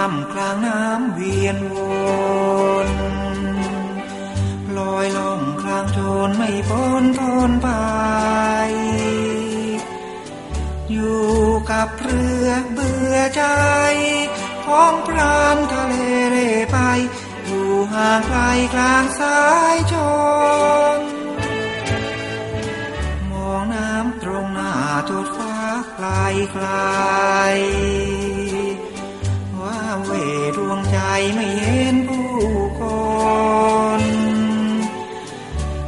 ามกลางน้ำเวียนวนลอยล่องกลางโจนไม่พ้นทนไป อยู่กับเรือเบื่อใจ ของพรานทะเลเร่ไป อยู่ห่างไกลกลางสายชนมองน้ำตรงหน้าทุดฟ้าไกลไกล วงใจไม่เห็นผู้คน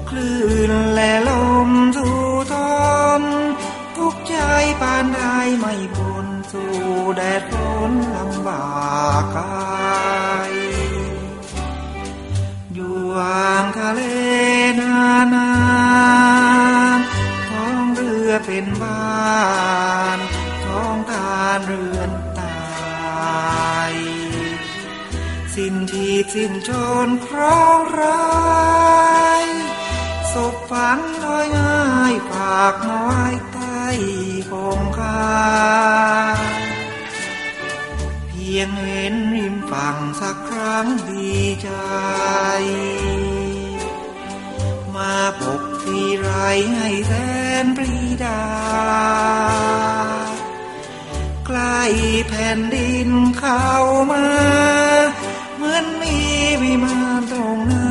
คลื่นและลมสู่ทนทุกใจปานใดไม่พ้นสู่แดดฝนลำบากกายอยู่อ่างทะเลนานานท้องเรือเป็นบ้านท้องทานเรือน สิ้นทีสิ้นชนครองร้ายศพฝันลอยง่ายฝากน้อยใต้คงคาเพียงเห็นริมฝั่งสักครั้งดีใจ มาพบทีไรให้แสนปรีดาใกล้แผ่นดินเข้ามา อนมีวิมานตรงหน้า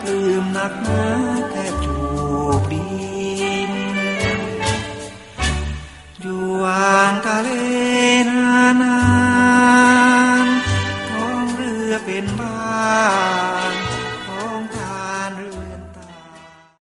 ปลื้มหนักหนาแทบจูบดินอยู่วางทะเล